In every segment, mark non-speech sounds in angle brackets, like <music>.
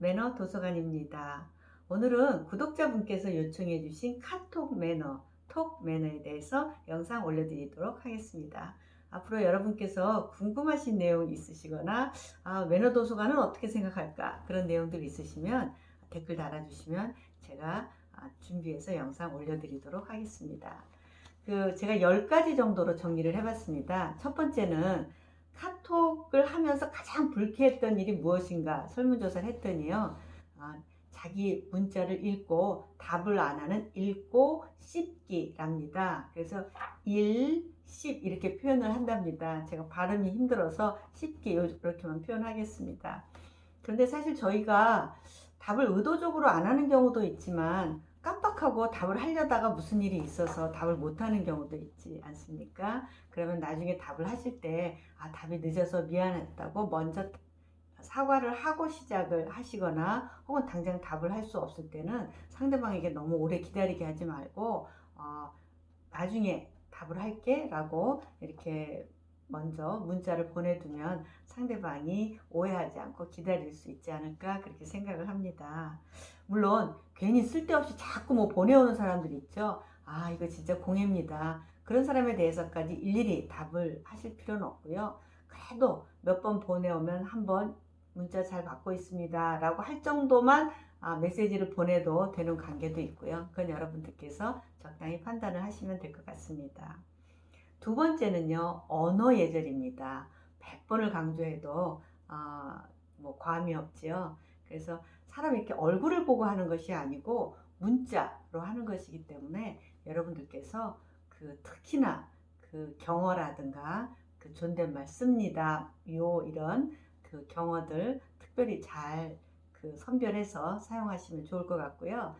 매너 도서관입니다. 오늘은 구독자분께서 요청해 주신 카톡 매너, 톡 매너에 대해서 영상 올려드리도록 하겠습니다. 앞으로 여러분께서 궁금하신 내용 있으시거나 아, 매너 도서관은 어떻게 생각할까 그런 내용들 있으시면 댓글 달아주시면 제가 아, 준비해서 영상 올려드리도록 하겠습니다. 그 제가 10가지 정도로 정리를 해봤습니다. 첫 번째는 카톡을 하면서 가장 불쾌했던 일이 무엇인가 설문조사를 했더니요. 아, 자기 문자를 읽고 답을 안 하는 읽고 씹기랍니다. 그래서 1, 10 이렇게 표현을 한답니다. 제가 발음이 힘들어서 씹기 이렇게만 표현하겠습니다. 그런데 사실 저희가 답을 의도적으로 안 하는 경우도 있지만 깜빡하고 답을 하려다가 무슨 일이 있어서 답을 못 하는 경우도 있지 않습니까? 그러면 나중에 답을 하실 때, 아, 답이 늦어서 미안했다고 먼저 사과를 하고 시작을 하시거나 혹은 당장 답을 할 수 없을 때는 상대방에게 너무 오래 기다리게 하지 말고, 어, 나중에 답을 할게 라고 이렇게 먼저 문자를 보내두면 상대방이 오해하지 않고 기다릴 수 있지 않을까 그렇게 생각을 합니다. 물론 괜히 쓸데없이 자꾸 뭐 보내오는 사람들이 있죠. 아 이거 진짜 공해입니다. 그런 사람에 대해서까지 일일이 답을 하실 필요는 없고요. 그래도 몇 번 보내오면 한번 문자 잘 받고 있습니다 라고 할 정도만 아, 메시지를 보내도 되는 관계도 있고요. 그건 여러분들께서 적당히 판단을 하시면 될 것 같습니다. 두 번째는요, 언어 예절입니다. 100번을 강조해도, 어, 뭐, 과함이 없지요. 그래서 사람 이렇게 얼굴을 보고 하는 것이 아니고, 문자로 하는 것이기 때문에 여러분들께서 그 특히나 그 경어라든가 그 존댓말 씁니다. 요, 이런 그 경어들 특별히 잘 그 선별해서 사용하시면 좋을 것 같고요.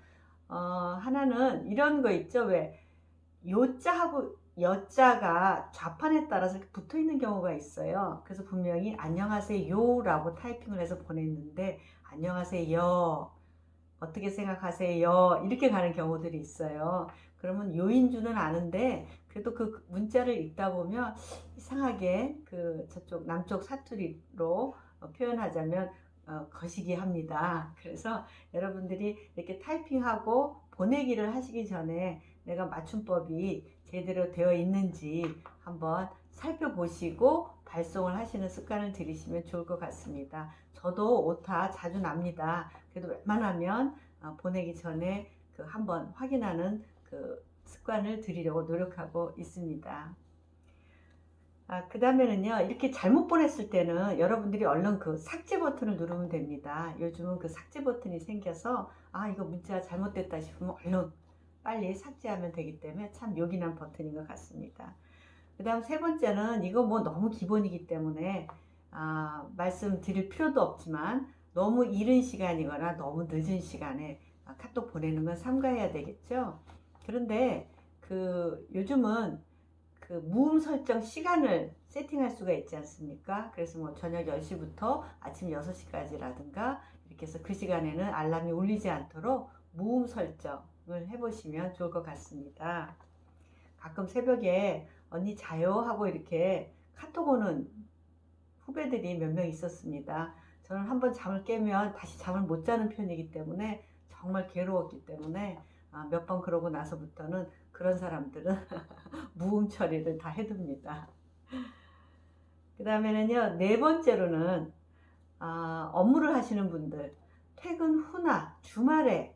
어, 하나는 이런 거 있죠. 왜 요자하고 여자가 좌판에 따라서 붙어 있는 경우가 있어요. 그래서 분명히 안녕하세요 라고 타이핑을 해서 보냈는데 안녕하세요. 어떻게 생각하세요? 이렇게 가는 경우들이 있어요. 그러면 요인주는 아는데 그래도 그 문자를 읽다 보면 이상하게 그 저쪽 남쪽 사투리로 표현하자면 어, 거시기 합니다. 그래서 여러분들이 이렇게 타이핑하고 보내기를 하시기 전에 내가 맞춤법이 제대로 되어 있는지 한번 살펴보시고 발송을 하시는 습관을 들이시면 좋을 것 같습니다. 저도 오타 자주 납니다. 그래도 웬만하면 어, 보내기 전에 그 한번 확인하는 그 습관을 들이려고 노력하고 있습니다. 아, 그 다음에는요, 이렇게 잘못 보냈을 때는 여러분들이 얼른 그 삭제 버튼을 누르면 됩니다. 요즘은 그 삭제 버튼이 생겨서, 아, 이거 문자 잘못됐다 싶으면 얼른 빨리 삭제하면 되기 때문에 참 요긴한 버튼인 것 같습니다. 그 다음 세 번째는 이거 뭐 너무 기본이기 때문에, 아, 말씀드릴 필요도 없지만, 너무 이른 시간이거나 너무 늦은 시간에 카톡 보내는 건 삼가해야 되겠죠. 그런데 그 요즘은 그 무음 설정 시간을 세팅할 수가 있지 않습니까? 그래서 뭐 저녁 10시부터 아침 6시까지라든가 이렇게 해서 그 시간에는 알람이 울리지 않도록 무음 설정 을 해보시면 좋을 것 같습니다. 가끔 새벽에 언니 자요 하고 이렇게 카톡 오는 후배들이 몇 명 있었습니다. 저는 한번 잠을 깨면 다시 잠을 못 자는 편이기 때문에 정말 괴로웠기 때문에 아, 몇번 그러고 나서부터는 그런 사람들은 <laughs> 무음 처리를 다 해둡니다. 그 다음에는요, 네 번째로는, 아, 업무를 하시는 분들, 퇴근 후나 주말에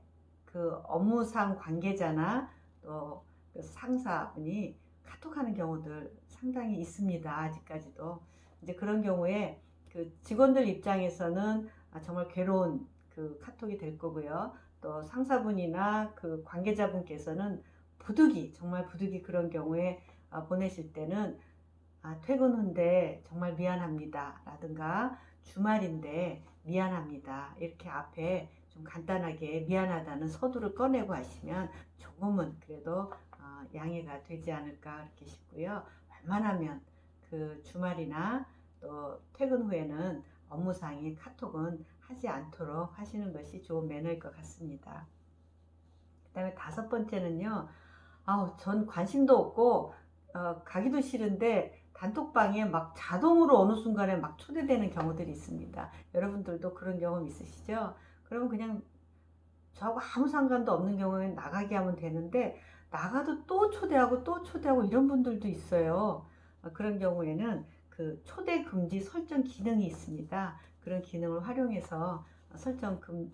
그 업무상 관계자나 또 그 상사분이 카톡하는 경우들 상당히 있습니다. 아직까지도. 이제 그런 경우에 그 직원들 입장에서는 아, 정말 괴로운 그 카톡이 될 거고요. 또 상사분이나 그 관계자분께서는 부득이 정말 부득이 그런 경우에 어, 보내실 때는 아, 퇴근 후인데 정말 미안합니다 라든가 주말인데 미안합니다 이렇게 앞에 좀 간단하게 미안하다는 서두를 꺼내고 하시면 조금은 그래도 어, 양해가 되지 않을까 그렇게 싶고요 웬만하면 그 주말이나 또 퇴근 후에는 업무상의 카톡은 하지 않도록 하시는 것이 좋은 매너일 것 같습니다. 그 다음에 다섯 번째는요, 아우, 전 관심도 없고, 어, 가기도 싫은데, 단톡방에 막 자동으로 어느 순간에 막 초대되는 경우들이 있습니다. 여러분들도 그런 경험 있으시죠? 그러면 그냥 저하고 아무 상관도 없는 경우에는 나가게 하면 되는데 나가도 또 초대하고 또 초대하고 이런 분들도 있어요. 어, 그런 경우에는 그 초대 금지 설정 기능이 있습니다. 그런 기능을 활용해서 설정 금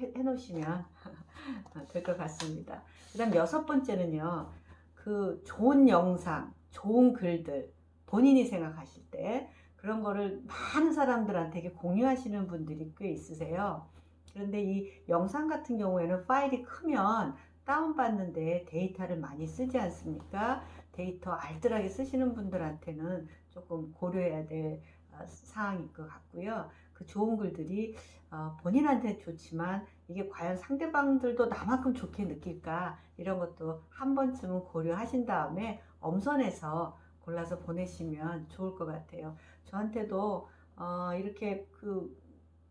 해, 해 놓으시면 <laughs> 될 것 같습니다. 그 다음 여섯 번째는요. 그 좋은 영상, 좋은 글들 본인이 생각하실 때 그런 거를 많은 사람들한테 공유하시는 분들이 꽤 있으세요. 그런데 이 영상 같은 경우에는 파일이 크면 다운받는데 데이터를 많이 쓰지 않습니까? 데이터 알뜰하게 쓰시는 분들한테는 조금 고려해야 될 어, 사항일 것 같고요. 그 좋은 글들이 어, 본인한테 좋지만 이게 과연 상대방들도 나만큼 좋게 느낄까 이런 것도 한 번쯤은 고려하신 다음에 엄선해서 골라서 보내시면 좋을 것 같아요. 저한테도 어, 이렇게 그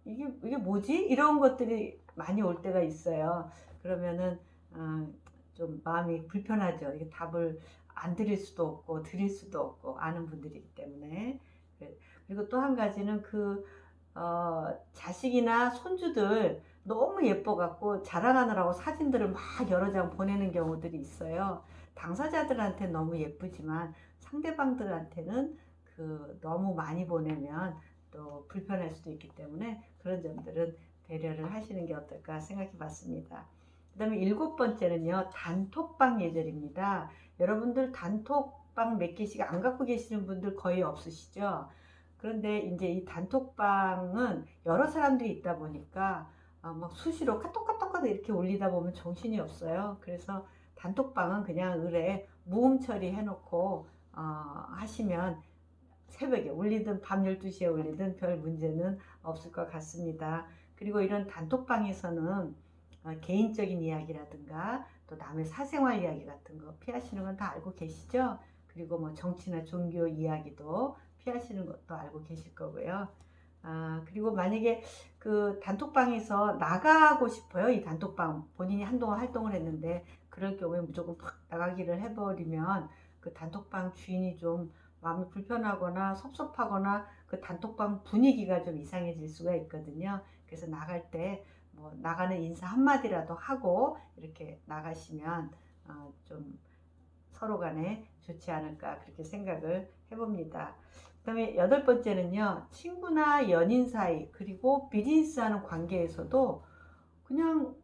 이게 이게 뭐지 이런 것들이 많이 올 때가 있어요. 그러면은 어, 좀 마음이 불편하죠. 이게 답을 안 드릴 수도 없고 드릴 수도 없고 아는 분들이기 때문에 그리고 또 한 가지는 그 어, 자식이나 손주들 너무 예뻐갖고 자랑하느라고 사진들을 막 여러 장 보내는 경우들이 있어요. 당사자들한테 너무 예쁘지만 상대방들한테는 그 너무 많이 보내면 또 불편할 수도 있기 때문에 그런 점들은 배려를 하시는 게 어떨까 생각해 봤습니다. 그 다음에 일곱 번째는요, 단톡방 예절입니다. 여러분들 단톡방 몇 개씩 안 갖고 계시는 분들 거의 없으시죠? 그런데 이제 이 단톡방은 여러 사람들이 있다 보니까 어, 막 수시로 카톡카톡카톡 이렇게 올리다 보면 정신이 없어요. 그래서 단톡방은 그냥 을에 무음 처리 해놓고 어, 하시면 새벽에 올리든 밤 12시에 올리든 별 문제는 없을 것 같습니다. 그리고 이런 단톡방에서는 어, 개인적인 이야기라든가 또 남의 사생활 이야기 같은 거 피하시는 건 다 알고 계시죠? 그리고 뭐 정치나 종교 이야기도 피하시는 것도 알고 계실 거고요. 아, 그리고 만약에 그 단톡방에서 나가고 싶어요. 이 단톡방. 본인이 한동안 활동을 했는데, 그럴 경우에 무조건 팍 나가기를 해버리면 그 단톡방 주인이 좀 마음이 불편하거나 섭섭하거나 그 단톡방 분위기가 좀 이상해질 수가 있거든요. 그래서 나갈 때 뭐 나가는 인사 한마디라도 하고 이렇게 나가시면 어, 좀 서로 간에 좋지 않을까 그렇게 생각을 해봅니다. 그 다음에 여덟 번째는요, 친구나 연인 사이, 그리고 비즈니스 하는 관계에서도 그냥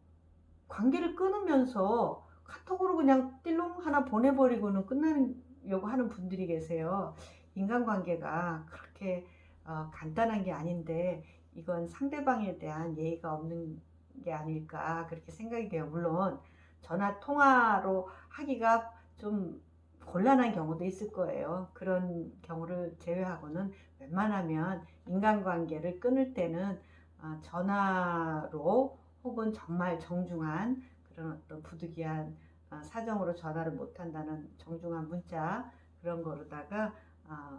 관계를 끊으면서 카톡으로 그냥 띨롱 하나 보내버리고는 끝나 려고 하는 분들이 계세요. 인간관계가 그렇게 어, 간단한 게 아닌데, 이건 상대방에 대한 예의가 없는 게 아닐까, 그렇게 생각이 돼요. 물론, 전화 통화로 하기가 좀 곤란한 경우도 있을 거예요. 그런 경우를 제외하고는 웬만하면 인간관계를 끊을 때는 어, 전화로 혹은 정말 정중한 그런 어떤 부득이한 어, 사정으로 전화를 못한다는 정중한 문자 그런 거로다가 어,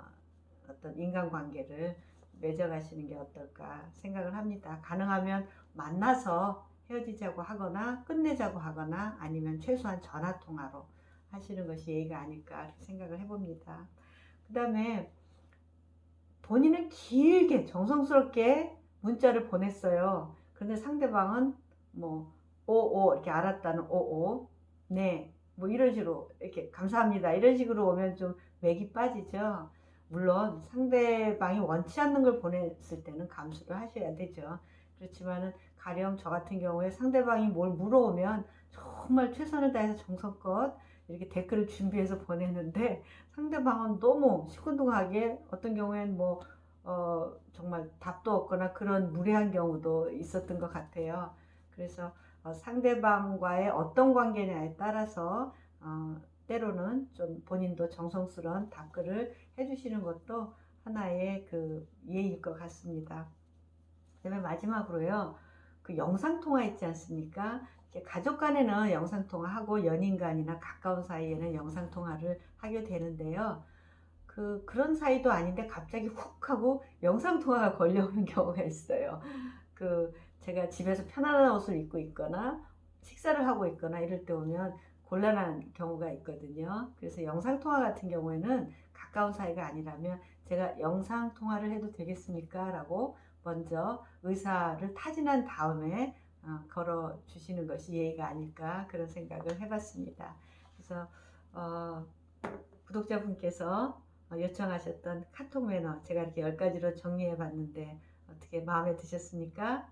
어떤 인간관계를 맺어가시는 게 어떨까 생각을 합니다. 가능하면 만나서 헤어지자고 하거나 끝내자고 하거나 아니면 최소한 전화 통화로 하시는 것이 예의가 아닐까 생각을 해봅니다. 그 다음에 본인은 길게 정성스럽게 문자를 보냈어요. 그런데 상대방은 뭐 오오 이렇게 알았다는 오오 네 뭐 이런 식으로 이렇게 감사합니다 이런 식으로 오면 좀 맥이 빠지죠. 물론 상대방이 원치 않는 걸 보냈을 때는 감수를 하셔야 되죠. 그렇지만은 가령 저 같은 경우에 상대방이 뭘 물어오면 정말 최선을 다해서 정성껏 이렇게 댓글을 준비해서 보냈는데 상대방은 너무 시큰둥하게 어떤 경우에는 뭐 어, 정말 답도 없거나 그런 무례한 경우도 있었던 것 같아요. 그래서 어, 상대방과의 어떤 관계냐에 따라서 어, 때로는 좀 본인도 정성스러운 답글을 해주시는 것도 하나의 그 예일 것 같습니다. 그다음에 마지막으로요, 그 영상 통화 있지 않습니까? 가족 간에는 영상통화하고 연인 간이나 가까운 사이에는 영상통화를 하게 되는데요. 그, 그런 사이도 아닌데 갑자기 훅 하고 영상통화가 걸려오는 <laughs> 경우가 있어요. 그, 제가 집에서 편안한 옷을 입고 있거나 식사를 하고 있거나 이럴 때 오면 곤란한 경우가 있거든요. 그래서 영상통화 같은 경우에는 가까운 사이가 아니라면 제가 영상통화를 해도 되겠습니까? 라고 먼저 의사를 타진한 다음에 어, 걸어 주시는 것이 예의가 아닐까 그런 생각을 해봤습니다. 그래서 어, 구독자분께서 어, 요청하셨던 카톡 매너 제가 이렇게 열 가지로 정리해 봤는데 어떻게 마음에 드셨습니까?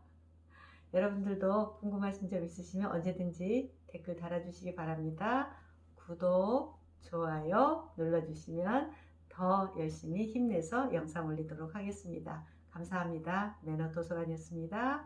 여러분들도 궁금하신 점 있으시면 언제든지 댓글 달아주시기 바랍니다. 구독, 좋아요 눌러주시면 더 열심히 힘내서 영상 올리도록 하겠습니다. 감사합니다. 매너 도서관이었습니다.